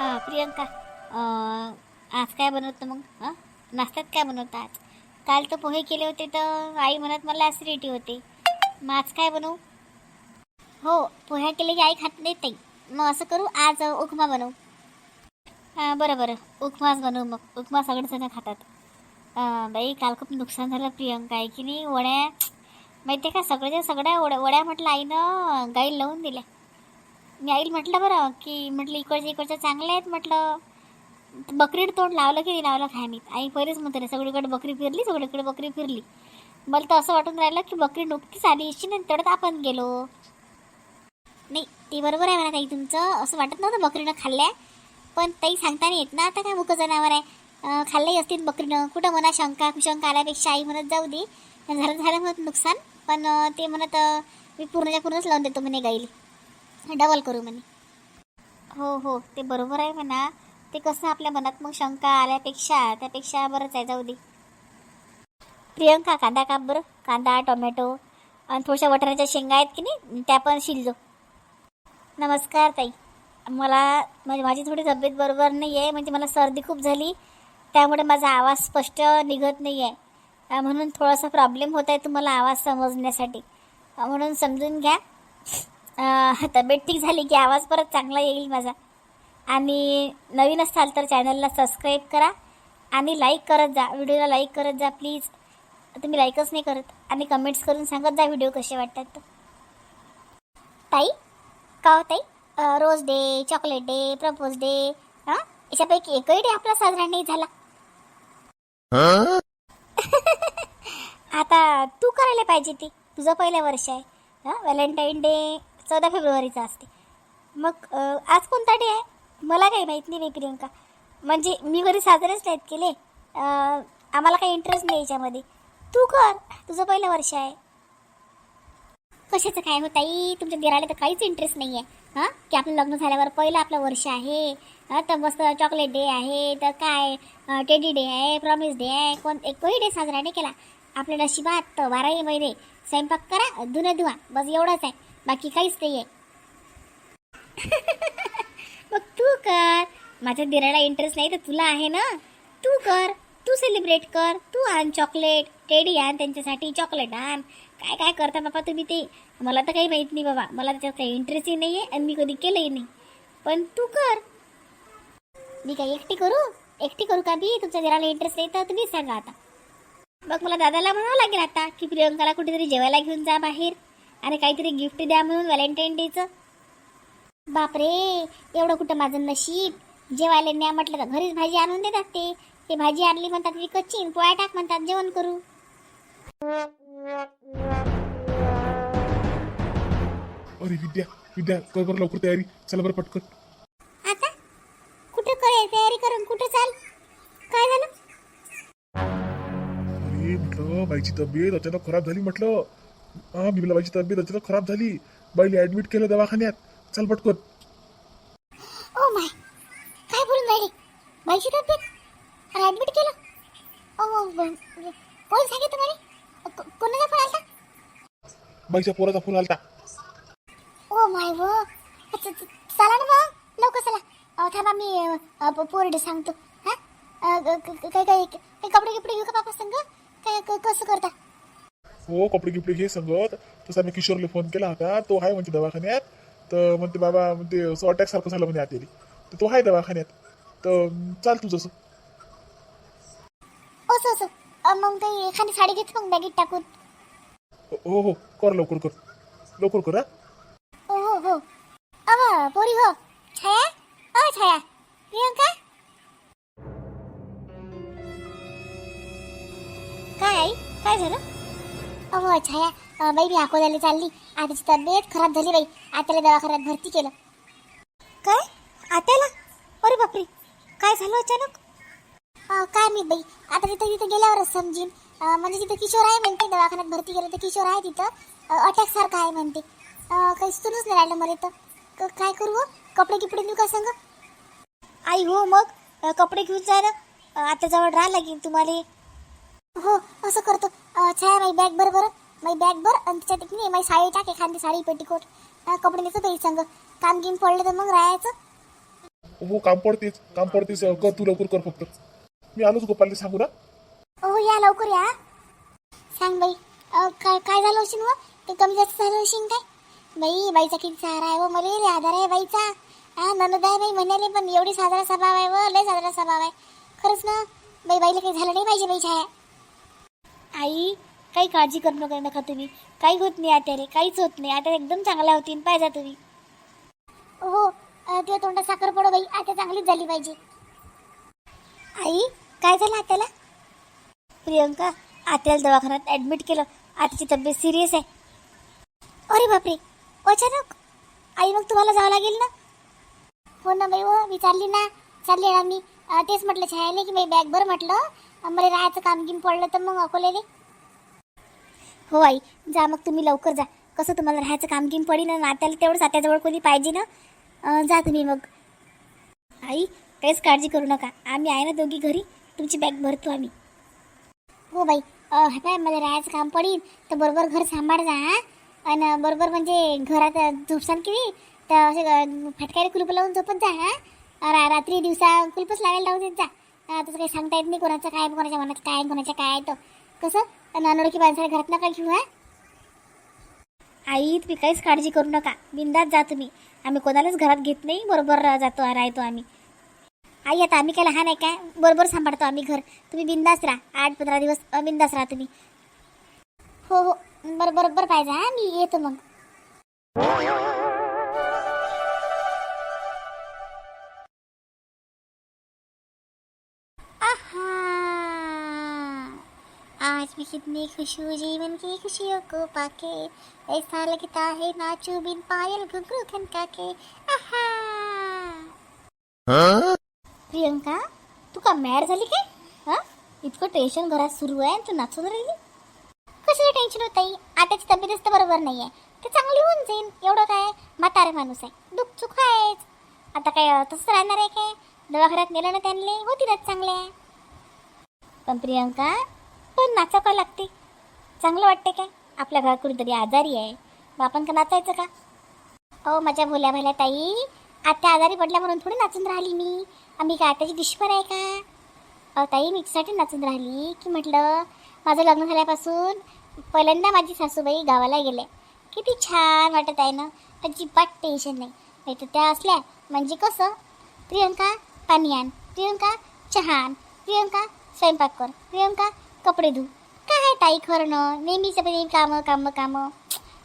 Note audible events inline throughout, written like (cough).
हां प्रियंका आज काय बनवतं मग? हां नाश्त्यात काय बनवतं आज? काल तर पोहे केले होते तर आई म्हणत मला ॲसिडिटी होते. मग आज काय बनवू? हो पोह्या केले की आई खात नाही ताई. मग असं करू आज उपमा बनवू. हां बरं बरं. उपमाच बनवू मग. उपमा सगळेजण खातात. बाई काल खूप नुकसान झालं प्रियंका आहे की नाही? वड्या माहिती आहे का? सगळ्याच्या सगळ्या वड्या वड्या म्हटलं आईनं गाई लावून दिल्या. मी आईल म्हटलं बरं की म्हटलं इकडच्या इकडच्या चांगले आहेत म्हटलं. बकरीड तोंड लावलं की नाही लावलं काय मी आई पहिलेच म्हणते सगळीकडे बकरी फिरली सगळीकडे बकरी फिरली. मला तर असं वाटून राहिलं की बकरी नुकतीच आली अशी ना तेवढ्यात आपण गेलो. नाही ते बरोबर आहे मला काही तुमचं. असं वाटत नव्हतं बकरीनं खाल्ल्या. पण ताई सांगता नाही येत ना आता काय मुक जनावर आहे. खाल्लंही असतील बकरीनं. कुठं म्हणा शंका कुशंका आल्यापेक्षा आई म्हणत जाऊ दे. झालं झालं म्हणत नुकसान. पण ते म्हणत मी पूर्णच्या पूर्णच लावून देतो म्हणे गाईला. डबल करू म्हणे. हो हो ते बरोबर आहे म्हणा. ते कसं आपल्या मनात मग शंका आल्यापेक्षा त्यापेक्षा बरंच आहे जाऊ दे. प्रियंका कांदा काप बरं. कांदा टोमॅटो आणि थोड्याशा वटाण्याच्या शेंगा आहेत की नाही त्या पण शिलजो नमस्कार ताई. मला म्हणजे माझी थोडी तब्येत बरोबर नाही आहे म्हणजे मला सर्दी खूप झाली. त्यामुळे माझा आवाज स्पष्ट निघत नाही आहे. म्हणून थोडासा प्रॉब्लेम होत आहे तुम्हाला आवाज समजण्यासाठी. म्हणून समजून घ्या. तब्येत ठीक झाली की आवाज परत चांगला येईल माझा. आणि नवीन असाल तर चॅनलला सबस्क्राईब करा आणि लाईक करत जा. व्हिडिओला लाईक करत जा प्लीज तुम्ही लाईकच नाही करत. आणि कमेंट्स करून सांगत जा व्हिडिओ कसे वाटतात. तर ताई का हो ताई? Rose day chocolate day propose day हां? याच्यापैकी एकही डे आपला साजरा नाही झाला. (laughs) आता तू करायला पाहिजे ती. तुझं पहिलं वर्ष आहे. हां? व्हॅलेंटाईन डे चौदा फेब्रुवारीचा असते. मग आज कोणता डे आहे? मला काही माहीत नाही बाई प्रियंका. म्हणजे मी घरी साजरेच नाहीत केले. आम्हाला काही इंटरेस्ट नाही याच्यामध्ये. तू कर. तुझं पहिलं वर्ष आहे. कशाचं काय हो तुमच्या दिराला तर काहीच इंटरेस्ट नाही आहे हां? की आपलं लग्न झाल्यावर पहिलं आपलं वर्ष आहे. तर मस्त चॉकलेट डे आहे. तर काय? टेडी डे आहे. प्रॉमिस डे आहे. कोण एकही डे साजरा नाही केला. आपल्या नशिबात तर बाराही महिने स्वयंपाक करा धुणं धुवा. बस एवढंच आहे. बाकी काहीच नाही आहे (laughs) मग तू कर. माझ्या दिराला इंटरेस्ट नाही तर तुला आहे ना? तू कर. तू सेलिब्रेट कर. तू आण चॉकलेट टेडी आण त्यांच्यासाठी चॉकलेट आण. काय काय करता बाबा तुम्ही ते? मला तर काही माहीत नाही बाबा. मला त्याच्यात काही इंटरेस्टही नाही आहे आणि मी कधी केलंही नाही. पण तू कर. मी काही एकटी करू? एकटी करू का बी तुमच्या दिराला इंटरेस्ट नाही तर तुम्ही सांगा आता. मग मला दादाला म्हणावं लागेल आता की प्रियंकाला कुठेतरी जेवायला घेऊन जा बाहेर. आणि काहीतरी गिफ्ट द्या म्हणून व्हॅलेंटाईन डेचं. बापरे एवढं कुठं माझं नशीब? जेवायला न्या म्हटलं तर घरीच भाजी आणून देतात ते. ते भाजी आणली म्हणतात विकतची पोळ्या टाक म्हणतात जेवण करू. अरे विद्या विद्या कर बरं लवकर तयारी. चला बरं पटकन. आता? कुठं करे तयारी करून? कुठं चाल? काय झालं? अरे म्हटलं बाईची तब्येत अचानक खराब झाली म्हटलं. हा बिमला बाईची तब्येत अचानक खराब झाली. बाईला ऍडमिट केलं दवाखान्यात. चल पटकन. ओ माय काय बोलून राहिली? बाईची तब्येत? आणि ॲडमिट केलं? ओ ब- कोण सांगितलं मला को- कोणाचा फोन आला बाईच्या पोराचा फोन आलता. ओ माय व च- चला ना मग लवकर चला. अहो, थांबा मी अ, प- पोरडे सांगतो. हा? अ, ग- ग- ग- काय काय काय कपडे गिपडे घेऊ का बापा संग? काय क- कसं करता? हो कपडे गिपडे घे संगत तसा मी किशोरला फोन केला होता. तो आहे म्हणजे दवाखान्यात. तर म्हणते बाबा म्हणते असं अटॅक सारखं झालं म्हणे आतेली तर तो आहे दवाखान्यात. तर चाल तू जसं. असं असं अ, मग काही एखादी साडी घेते मग बॅगेत टाकून? हो हो कर लवकर कर. लवकर कर हा. हो हो हो. अव पोरी हो. छाया? अ छाया. प्रियंका? काय आई? काय झालं? अहो छाया बाई मी अकोल्याला चालली. आताची तब्येत खराब झाली बाई. आत्याला दवाखान्यात भरती केलं. काय? आत्याला? अरे बापरे. काय झालं अचानक? काय मी बाई. आता तिथं तिथं गेल्यावरच समजीन. म्हणजे तिथं किशोर आहे म्हणते दवाखान्यात भरती केलं तर किशोर आहे तिथं. अटॅक सारखं आहे म्हणते. काही सुरूच नाही राहिलं मला तर काय करू हो? कपडे गिपडे देऊ का सांग? आई हो मग. कपडे घेऊन जा ना. अ, आत्याजवळ राहा लागेल तुम्हाला. हो असं करतो. छाया माझी बॅग बरं बरं माझी बॅग बर आणि त्याच्यात एक नाही माझी साडी टाक एखादी साडी पेटीकोट. कपडे नेतो बाई संग. काम गिम पडलं तर मग राहायचं. हो काम पडतेच. काम पडतेच. कर तू लवकर कर फक्त. मी आलोच गोपालने सांगू ना हो या लवकर या. सांग बाई. काय काय झालं असेल व? ते कमी जास्त झालं असेल काय? बाई बाईचा किती सहारा आहे व? मला रे आधार आहे बाईचा. हा ननद आहे बाई म्हणाले पण एवढी साजरा स्वभाव आहे व? लय साजरा स्वभाव आहे. खरंच ना? बाई बाईला काही झालं नाही पाहिजे बाई छाया. आई काही काळजी करू नका नका तुम्ही. काही होत नाही आत्याले काहीच होत नाही. आता एकदम चांगल्या होतील पाहिजे तुम्ही. हो तुझ्या तोंडात साखर पडो बाई. आता चांगलीच झाली पाहिजे. आई काय झालं आत्याला प्रियंका आत्याला दवाखान्यात ऍडमिट केलं. आताची तब्येत सिरियस आहे. अरे बापरे अचानक? आई मग तुम्हाला जावं लागेल ना? हो ना बाई हो. विचारली ना. चालली ना मी. अं, तेच म्हटलं छायाने की मी बॅग भर म्हटलं. अं, मला राहायचं काम गिम पडलं तर मग अकोल्याने हो आई जा मग तुम्ही लवकर जा. कसं तुम्हाला राहायचं काम गिम पडी ना नात्याला तेवढंच आत्याजवळ कोणी पाहिजे ना? अं, जा तुम्ही मग. आई काहीच काळजी करू नका. आम्ही आहे ना दोघी घरी. तुमची बॅग भरतो आम्ही. हो बाई अं, हे पाय मला राहायचं काम पडीन. तर बरोबर घर सांभाळ जा हा. आणि बरोबर म्हणजे घरात झोपसान की नाही, तर असे अं, फटकारे कुलूप लावून झोपत जा हा. रा- रात्री दिवसा कुलपच लावायला लावू देत जा. तसं काही सांगता येत नाही कोणाचं काय कोणाच्या मनात काय कोणाच्या काय आहे तो. कसं? अनोळखी माणसाला घरात नका घेऊ हा? आई तुम्ही काहीच काळजी करू नका. बिंदात जा तुम्ही. आम्ही कोणालाच घरात घेत नाही. बरोबर जातो राहतो आम्ही. आई आता आम्ही काय लहान आहे काय बरोबर सांभाळतो आम्ही घर. तुम्ही बिंदास राहा. आठ पंधरा दिवस बिंदास राहा तुम्ही. हो हो. बरं बरोबर पाहिजे हा? मी येतो मग. आज मैं कितनी खुश हूँ जीवन की खुशियों को पाके। ऐसा लगता है नाचू बिन पायल घुंघरू खनका के आहा प्रियंका तू का मॅड झाली काय? हा? इतकं टेन्शन घरात सुरू आहे आणि तू नाचून राहिली? कशाला टेन्शन होत आई? आताची तब्येतच तर बरोबर नाही आहे ते चांगली होऊन जाईल एवढं काय? म्हातारे माणूस आहे. दुःख चुक आहेच. आता काय तसंच राहणार आहे काय? दवाखान्यात नेलं ना त्यांना. होतीलच चांगले पण प्रियंका पण नाचावं का लागते. चांगलं वाटते काय? आपल्या घरात कुठेतरी आजारी आहे. मग आपण का नाचायचं का? अहो माझ्या भोल्या भल्या ताई आत्या आजारी पडल्या म्हणून थोडी नाचून राहिली मी. आम्ही काय आत्याची दुश्मन आहे का? अहो ताई मी त्यासाठी नाचून राहिली की म्हटलं माझं लग्न झाल्यापासून पहिल्यांदा माझी सासूबाई गावाला गेले किती छान वाटत आहे ना? अजिबात टेन्शन नाही. नाही तर त्या असल्या म्हणजे कसं? प्रियंका पाणी आण. प्रियंका चहा आण. प्रियंका स्वयंपाक कर. प्रियंका कपडे धु. काय आहे ताई करणं नेहमीचं पण कामं कामं कामं.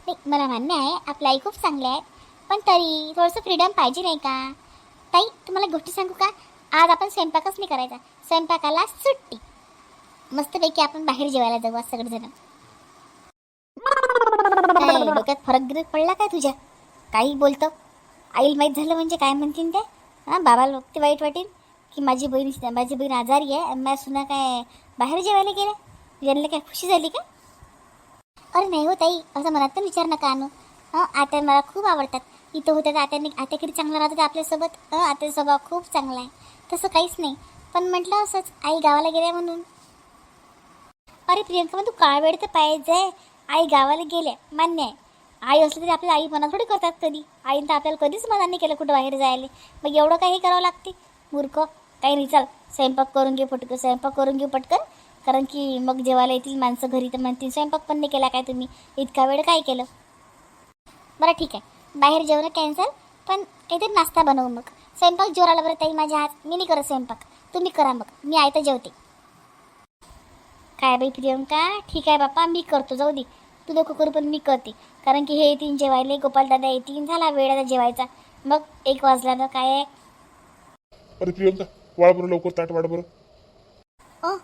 नाही मला मान्य आहे आपल्या आई खूप चांगल्या आहेत पण तरी थोडंसं फ्रीडम पाहिजे नाही का? ताई तुम्हाला गोष्टी सांगू का? आज आपण स्वयंपाकच नाही करायचा. स्वयंपाकाला सुट्टी. मस्तपैकी आपण बाहेर जेवायला जाऊ आज सगळेजण. काय, डोक्यात फरक गिरक पडला काय तुझ्या? काही बोलतं. आईल माहीत झालं म्हणजे काय म्हणतील ते? हां बाबाला ते वाईट वाटेल की माझी बहीण माझी बहीण आजारी आहे आणि माझ्या सुना काय बाहेर जेवायला गेल्या यांना काय खुशी झाली का? अरे नाही हो ताई असं मनात तर विचार नका आणू. हं आता मला खूप आवडतात. इथं होतं तर आत्याने आत्या किती चांगलं राहतात आपल्यासोबत आत्याचा स्वभाव खूप चांगला आहे. तसं काहीच नाही. पण म्हटलं असंच आई गावाला गेल्या म्हणून. अरे प्रियंका मग तू काळ वेळ तर पाहिजे आई गावाला गेल्या मान्य आहे. आई असली तरी आपल्या आई मना थोडी करतात कधी. आईनं तर आपल्याला कधीच मना नाही केलं कुठं बाहेर जायला. मग एवढं काही करावं लागते? मूर्ख. काही नाही चाल. स्वयंपाक करून घेऊ पटकन स्वयंपाक करून घेऊ पटकन. कारण की मग जेवायला येतील माणसं घरी तर म्हणतील स्वयंपाक पण नाही केला काय तुम्ही? इतका वेळ काय केलं? बरं ठीक आहे. बाहेर जेवणं कॅन्सल पण काहीतरी नाश्ता बनवू मग. स्वयंपाक जोराला बरं ताई माझ्या हात. मी नाही करत स्वयंपाक. तुम्ही करा मग. मी आयता जेवते. काय बाई प्रियंका? ठीक आहे बाप्पा मी करतो. जाऊ दे. तू नको करू पण मी करते. कारण की हे येतील जेवायले. गोपाल दादा येतील. झाला वेळ आता जेवायचा. मग एक वाजला ना काय अरे प्रियंका. वाळ बरं लवकर ताट वाढ बरं. ओ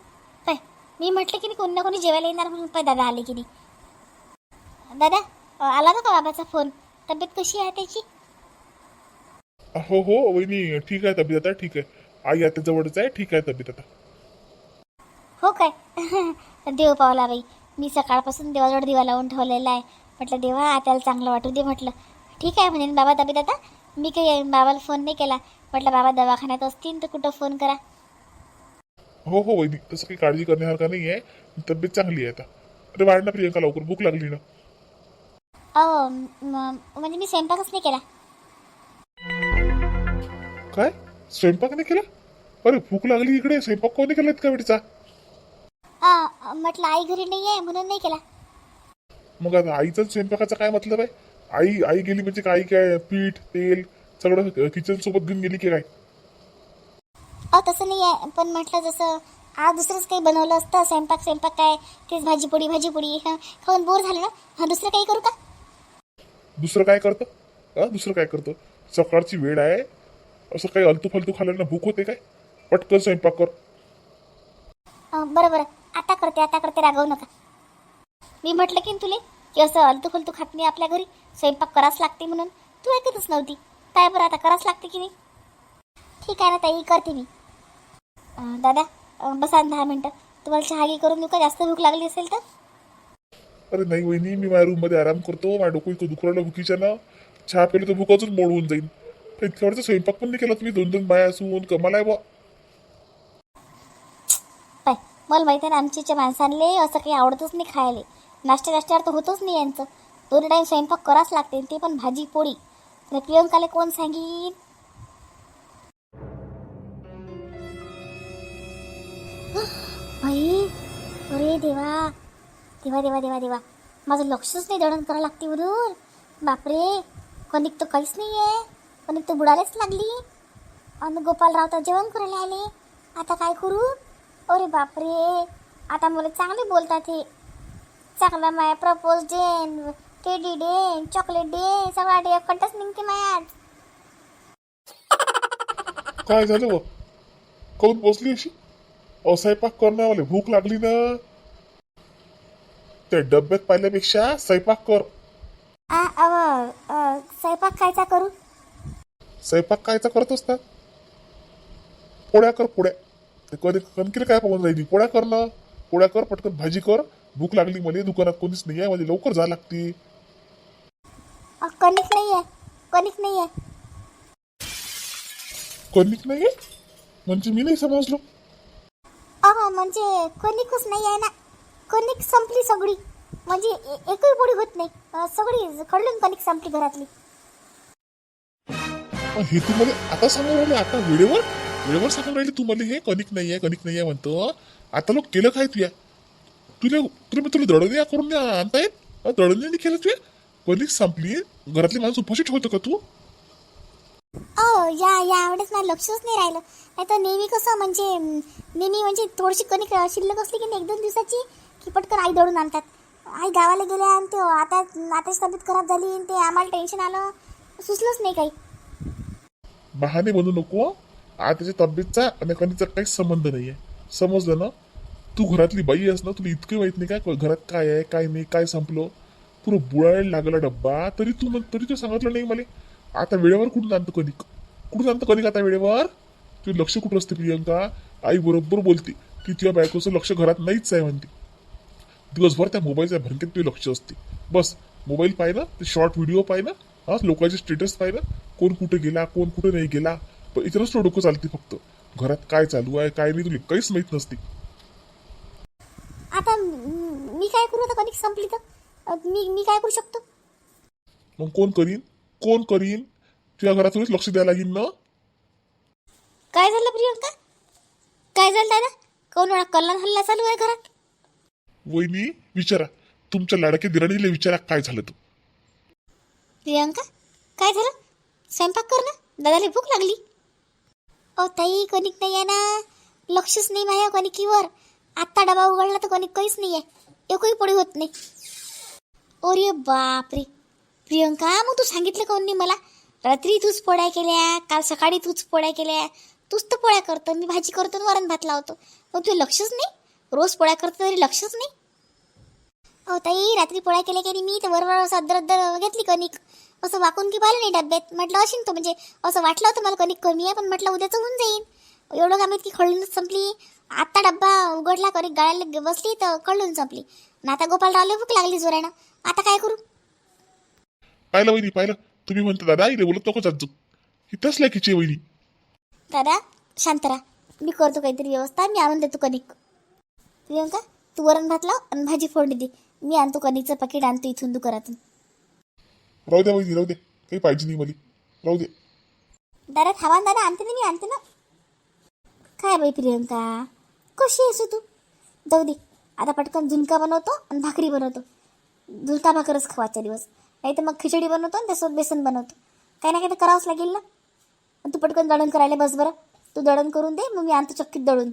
पाय मी म्हटलं की नाही कोणी ना कोणी जेवायला येणार म्हणून पाय दादा आले की नाही. दादा अ, आला ना का बाबाचा फोन? तब्येत कशी आहे त्याची? हो हो वहिनी ठीक आहे तब्येत आता ठीक आहे. आई आता जवळच आहे ठीक आहे तब्येत आता. हो काय? (laughs) देव पावला बाई. मी सकाळपासून देवाजवळ दिवा लावून ठेवलेला आहे. म्हटलं देवा आत्याला चांगलं वाटू दे म्हटलं. ठीक आहे म्हणे बाबा तब्येत आता? मी काही बाबाला फोन नाही केला. म्हटलं बाबा दवाखान्यात असतील तर कुठं फोन करा. हो हो वहिनी तसं काही काळजी करण्यासारखं नाही आहे तब्येत चांगली आहे आता. अरे वाढ ना प्रियंका लवकर भूक लागली ना. अहो म- म्हणजे मी स्वयंपाकच नाही केला. काय? स्वयंपाक नाही केला? अरे भूक लागली इकडे. स्वयंपाक कोणी केला इतका वेळचा? आ, म्हटलं आई घरी नाही आहे म्हणून नाही केला. मग आता आईचा स्वयंपाकाचा काय मतलब आहे? आई आई गेली म्हणजे काय काय? पीठ तेल सगळं किचन सोबत घेऊन गेली की काय? तसं नाही आहे. पण म्हटलं जसं आज दुसरंच काही बनवलं असतं स्वयंपाक स्वयंपाक काय? तेच भाजीपोळी भाजीपोळी हं, खाऊन बोर झालं ना? हा दुसरं काही करू का? दुसरं काय करतं? हा दुसरं काय करतं? सकाळची वेळ आहे. असं काही अलतू फालतू खाल्ल्यानं भूक होते काय? पटकन स्वयंपाक कर. अं, बरं बरं. आता करते आता करते. रागवू नका. मी म्हटलं की न तुले की असं अलतू फलतू खात नाही आपल्या घरी. स्वयंपाक करावंच लागते म्हणून. तू ऐकतच नव्हती. काय बरं आता करावंच लागते की नाही? ठीक आहे ना ताई करते मी. अं, दादा अं, बसा ना दहा मिनटं. तुम्हाला चहा घे करून देऊ का? जास्त भूक लागली असेल तर? अरे नाही वहिनी मी माझ्या रूममध्ये आराम करतो. माझ्या डोकं इथं दुखरायला भुकीच्या ना. चहा पेलं तर भूक अजून मोड होऊन जाईल इतक्या वेळचा स्वयंपाक पण नाही केला तुम्ही. दोन दोन बाया असून कमाल आहे बा पाय मला माहिती आहे ना आमच्या माणसांले असं काही आवडतच नाही खायला. नाश्त्या नाश्त्यावर तर होतच नाही यांचं. दोन टाईम स्वयंपाक करावंच लागते ते पण भाजी पोळी तर प्रियंकाला कोण सांगीन भाई अरे देवा देवा देवा देवा देवा माझं लक्षच नाही दळण करायला लागते वरून बापरे कणिक तर काहीच नाही आहे कणिक तो बुडायलाच लागली आणि गोपालराव तर जेवण करायला आले आता काय करू अरे बापरे आता मला चांगले बोलतात हे चांगला Maya propose day teddy day chocolate day सगळा डे कंटच निघते माया आज. काय झालं व काऊन बसली अशी? अहो स्वयंपाक करणं मला भूक लागली ना. त्या डब्यात पाहिल्यापेक्षा स्वयंपाक कर. आ, अव, अ, स्वयंपाक खायचा करू? स्वयंपाक कायचा करत असतात पोळ्या कर पोळ्या. ते कधी कणकीला काय पाहून राहिली? पोळ्या कर ना. पोळ्या कर पटकन भाजी कर. भूक लागली मला दुकानात कोणीच नाही आहे म्हणजे लवकर जा लागते. कणिक नाही आहे कणिक नाही आहे कणिक नाही आहे म्हणजे मी नाही समजलो अहो म्हणजे कणिकच नाही आहे ना। कणिक संपली सगळी म्हणजे ए- एकही पोळी होत नाही। अ, सगळी खडलून कणिक संपली घरातली। पण हे तू मला आता सांगून राहिले आता वेळेवर? वेळेवर सांगून राहिले तू मला हे कणिक नाही आहे कणिक नाही आहे म्हणतो. आता लोक केलं काय तुया? तुला तुला तुला दळण करून नाही आणता येत अं, दळण नाही केलं तुया? कणिक संपली. घरातली माणसं उपाशी ठेवतं का तू? अहो या यावेळेस मला लक्षच नाही राहिलं. नाही तर नेहमी कसं म्हणजे नेहमी म्हणजे थोडीशी कणिक शिल्लक असली की नाही एक दोन दिवसाची की पटकन आई दळून आणतात. आई गावाला गेल्या आणि ते आता आताची तब्येत खराब झाली आणि ते आम्हाला टेन्शन आलं. सुचलंच नाही काही. बहाणे बनू नको आताच्या तब्येतचा आणि कणीचा काहीच संबंध नाही आहे समजलं ना? तू घरातली बाई आहेस ना तुला इतकं माहीत नाही काय घरात काय आहे काय नाही काय संपलं? पुरं बुळायला लागला डब्बा? तरी तू मग तरी तू सांगितलं नाही मला. आता वेळेवर कुठून आणतं कणिक? कुठून आणतं कणिक आता वेळेवर? तुझं लक्ष कुठं असते प्रियंका? आई बरोबर बोलते. की तुझ्या बायकोचं लक्ष घरात नाहीच आहे म्हणते. दिवसभर त्या मोबाईलच्या भरकेत तुझे लक्ष असते. बस मोबाईल पाय ना ते शॉर्ट व्हिडिओ पाहिलं हा लोकांचे स्टेटस पाहिलं. कोण कुठे गेला कोण कुठे नाही गेला. पण इतरच तो डोकं चालते फक्त. घरात काय चालू आहे काय नाही तुला काहीच माहीत नसते. आता मी काय करू? आता कधी संपली तर? अ, मी मी काय करू शकतो? मग कोण करीन? कोण करीन? तुझ्या घरात तुलाच लक्ष द्यायला लागेल ना? काय झालं प्रियंका? काय झालं दादा? कोण वेळा कल्ला हल्ला चालू आहे घरात? वहिनी विचारा. तुमच्या लाडक्या दिराणीला विचारा काय झालं तू. प्रियंका काय झालं? स्वयंपाक कर ना. दादाला भूक लागली. ओ ताई कणिक नाही आहे ना. लक्षच नाही माझ्या कणिकीवर. आत्ता डबा उघडला तर कणिक काहीच नाही आहे. एकही पोळी होत नाही. अरे बापरे. प्रियंका मग तू सांगितलं काऊन मला? रात्री तूच पोळ्या केल्या काल सकाळी तूच पोळ्या केल्या. तूच तर पोळ्या करतो मी भाजी करतो आणि वरण भात लावतो. मग तुझं लक्षच नाही? रोज पोळ्या करतो तरी लक्षच नाही? अहो ताई रात्री पोळ्या केल्या की मी तर वरवर असं अद्दर अद्दर घेतली कणिक. असं वाकून की पाहिलं नाही डब्यात? म्हटलं असेल तो म्हणजे असं वाटलं होतं मला कणिक कमी आहे पण म्हटलं उद्याचं होऊन जाईल एवढं कामात की खळूनच संपली. आत्ता डब्बा उघडला कणिक गाळायला बसली तर कळून संपली. ना आता गोपालरावला भूक लागली जोरानं. आता काय करू? पाहिलं वहिनी पाहिलं. तुम्ही म्हणता दादा इथे बोलत नको जात इथंच लायकीची वहिनी. दादा शांत राहा. मी करतो काहीतरी व्यवस्था मी आणून देतो कणिक. प्रियंका तू वरण भात लाव आणि भाजी फोडणी दे. मी आणतो कणिकचं पाकिट आणतो इथून दुकानातून. राहू द्या वहिनी राहू दे काही पाहिजे नाही मला. राहू दे दारात हवा दादा आणते ना मी आणते ना. काय बाई प्रियंका? कशी आहेस तू? जाऊ दे. आता पटकन झुणका बनवतो आणि भाकरी बनवतो. झुणका भाकरच खावाचा दिवस. नाही तर मग खिचडी बनवतो आणि त्यासोबत बेसन बनवतो. काही ना काही तर करावंच लागेल ना? तू पटकन दळण करायला बस बरं. तू दळण करून दे मग मी आणतो चक्कीत दळून.